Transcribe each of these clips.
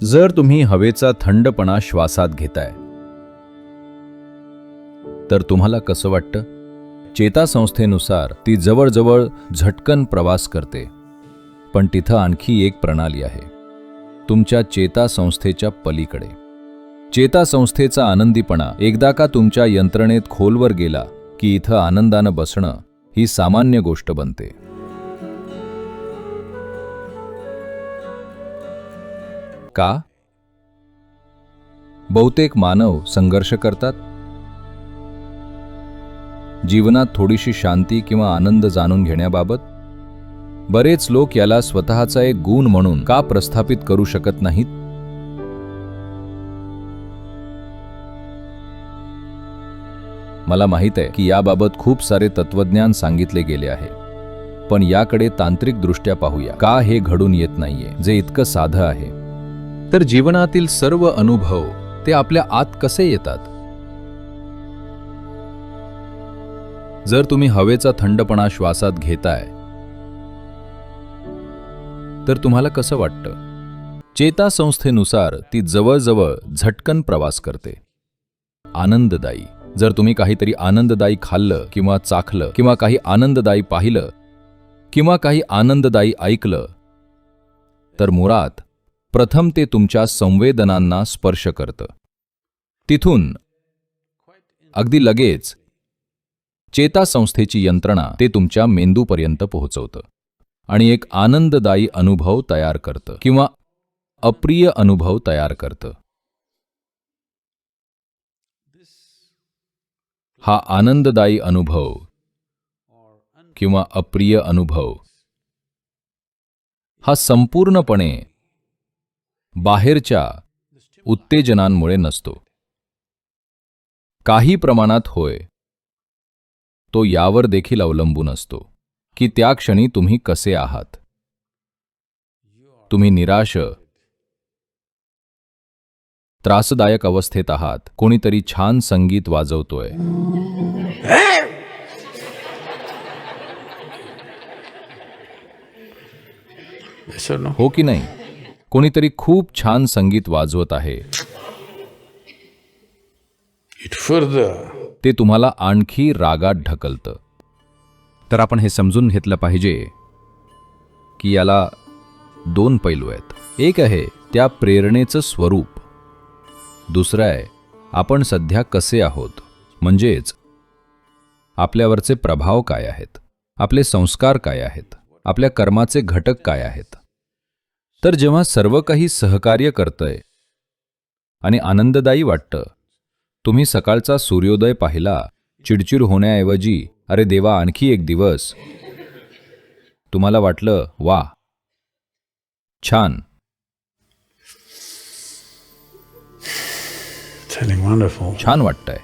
जर तुम्ही हवेचा थंडपणा श्वासात घेताय तर तुम्हाला कसं वाटतं? चेतासंस्थेनुसार ती जवळजवळ झटकन प्रवास करते पण तिथं आणखी एक प्रणाली आहे तुमच्या चेतासंस्थेच्या पलीकडे. चेतासंस्थेचा आनंदीपणा एकदा का तुमच्या यंत्रणेत खोलवर गेला की इथं आनंदानं बसणं ही सामान्य गोष्ट बनते. का? बहुतेक मानव संघर्ष करतात. जीवनात थोडीशी शांती किंवा आनंद जाणून घेण्याबाबत बरेच लोक याला स्वतःचा एक गुण म्हणून का प्रस्थापित करू शकत नाहीत? मला माहीत आहे की याबाबत खूप सारे तत्वज्ञान सांगितले गेले आहे. पण याकडे तांत्रिकदृष्ट्या पाहूया. का हे घडून येत नाहीये? जे इतकं साधं आहे. तर जीवनातील सर्व अनुभव ते आपल्या आत कसे येतात? जर तुम्ही हवेचा थंडपणा श्वासात घेताय तर तुम्हाला कसं वाटतं? चेतासंस्थेनुसार ती जवळजवळ झटकन प्रवास करते. आनंददायी. जर तुम्ही काहीतरी आनंददायी खाल्लं किंवा चाखलं किंवा काही आनंददायी पाहिलं किंवा काही आनंददायी ऐकलं तर मुळात प्रथम ते तुमच्या संवेदनांना स्पर्श करतं. तिथून अगदी लगेच चेतासंस्थेची यंत्रणा ते तुमच्या मेंदूपर्यंत पोहोचवतं आणि एक आनंददायी अनुभव तयार करतं किंवा अप्रिय अनुभव तयार करतं. हा आनंददायी अनुभव किंवा अप्रिय अनुभव हा संपूर्णपणे बाहेरच्या उत्तेजनांमुळे नसतो. काही प्रमाणात होय तो यावर देखील अवलंबून असतो की त्या क्षणी तुम्ही कसे आहात. तुम्ही निराश त्रासदायक अवस्थेत आहात कोणीतरी छान संगीत वाजवतोय? हो की नाही? कोणीतरी खूप छान संगीत वाजवत आहे. ते तुम्हाला आणखी रागात ढकलतं. तर आपण हे समजून घेतलं पाहिजे की याला दोन पैलू आहेत. एक आहे त्या प्रेरणेचं स्वरूप. दुसरं आहे आपण सध्या कसे आहोत. म्हणजेच आपल्यावरचे प्रभाव काय आहेत. आपले संस्कार काय आहेत. आपल्या कर्माचे घटक काय आहेत. तर जेव्हा सर्व काही सहकार्य करतंय आणि आनंददायी वाटतं तुम्ही सकाळचा सूर्योदय पाहिला चिडचिड होण्याऐवजी अरे देवा आणखी एक दिवस. तुम्हाला वाटलं वा छान. छान वाटतंय.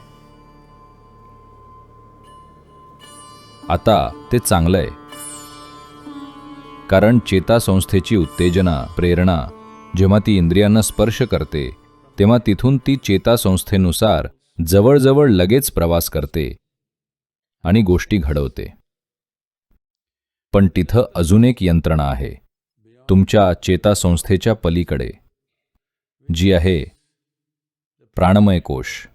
आता ते चांगलंय. कारण चेतासंस्थेची उत्तेजना प्रेरणा जेव्हा ती इंद्रियांना स्पर्श करते तेव्हा तिथून ती चेतासंस्थेनुसार जवळजवळ लगेच प्रवास करते आणि गोष्टी घडवते. पण तिथं अजून एक यंत्रणा आहे तुमच्या चेतासंस्थेच्या पलीकडे जी आहे प्राणमय कोश.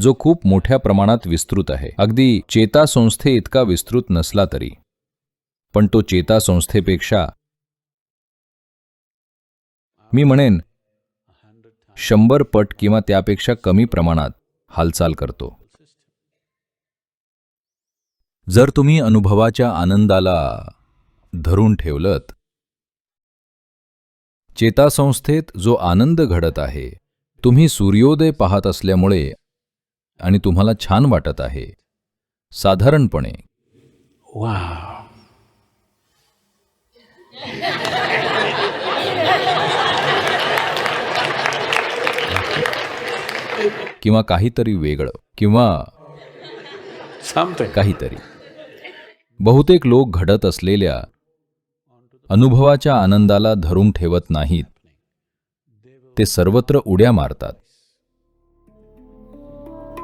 जो खूप मोठ्या प्रमाणात विस्तृत आहे. अगदी चेतासंस्थे इतका विस्तृत नसला तरी. पण तो चेतासंस्थेपेक्षा मी म्हणेन शंभर पट किंवा त्यापेक्षा कमी प्रमाणात हालचाल करतो जर तुम्ही अनुभवाच्या आनंदाला धरून ठेवलत चेतासंस्थेत जो आनंद घडत आहे तुम्ही सूर्योदय पाहत असल्यामुळे आणि तुम्हाला छान वाटत आहे साधारणपणे Wow. किंवा काहीतरी वेगळं किंवा. काहीतरी. बहुतेक लोक घडत असलेल्या अनुभवाच्या आनंदाला धरून ठेवत नाहीत. ते सर्वत्र उड्या मारतात.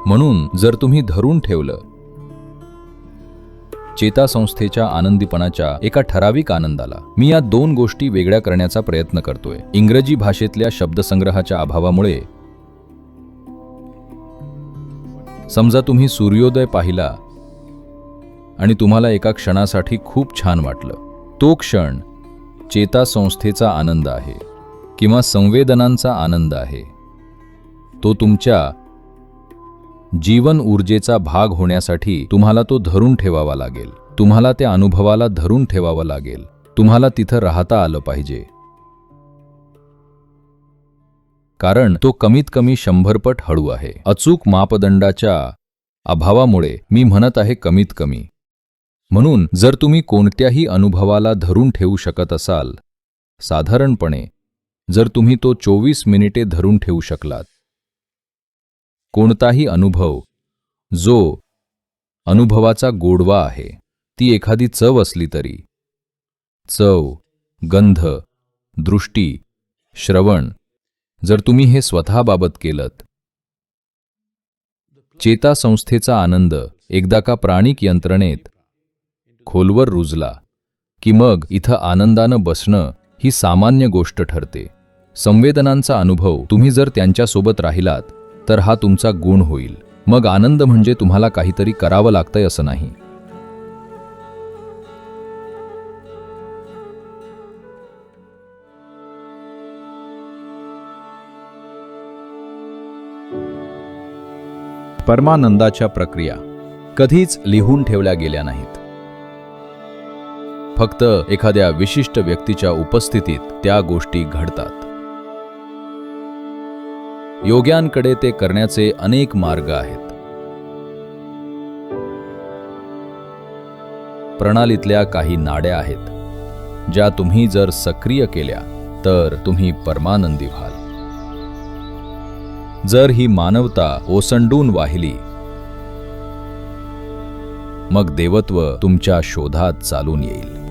म्हणून जर तुम्ही धरून ठेवलं चेता संस्थेच्या आनंदीपणाच्या एका ठराविक आनंदाला मी या दोन गोष्टी वेगळ्या करण्याचा प्रयत्न करतोय. इंग्रजी भाषेतल्या शब्दसंग्रहाच्या अभावामुळे समजा तुम्ही सूर्योदय पाहिला आणि तुम्हाला एका क्षणासाठी खूप छान वाटलं. तो क्षण चेता संस्थेचा आनंद आहे किंवा संवेदनांचा आनंद आहे. तो तुमच्या जीवन ऊर्जेचा भाग होण्यासाठी तुम्हाला तो धरून ठेवावा लागेल. तुम्हाला त्या अनुभवाला धरून ठेवावं लागेल. तुम्हाला तिथं राहता आलं पाहिजे. कारण तो कमीत कमी शंभरपट हळू आहे. अचूक मापदंडाच्या अभावामुळे मी म्हणत आहे कमीत कमी. म्हणून जर तुम्ही कोणत्याही अनुभवाला धरून ठेवू शकत असाल साधारणपणे जर तुम्ही तो चोवीस मिनिटे धरून ठेवू शकलात कोणताही अनुभव जो अनुभवाचा गोडवा आहे ती एखादी चव असली तरी. चव गंध दृष्टी श्रवण जर तुम्ही हे स्वतःबाबत केलत. चेतासंस्थेचा आनंद एकदा का प्राणिक यंत्रणेत खोलवर रुजला की मग इथं आनंदानं बसणं ही सामान्य गोष्ट ठरते. संवेदनांचा अनुभव तुम्ही जर त्यांच्यासोबत राहिलात तर हा तुमचा गुण होईल. मग आनंद म्हणजे तुम्हाला काहीतरी करावं लागतंय असं नाही. परमानंदाच्या प्रक्रिया. कधीच लिहून ठेवल्या गेल्या नाहीत. फक्त एखाद्या विशिष्ट व्यक्तीच्या उपस्थितीत त्या गोष्टी घडतात. योग्यांकडे ते करण्याचे अनेक मार्ग आहेत. प्रणालीतल्या काही नाड्या आहेत ज्या तुम्ही जर सक्रिय केल्या तर तुम्ही परमानंदी व्हाल. जर ही मानवता ओसंडून वाहिली मग देवत्व तुमच्या शोधात चालून येईल.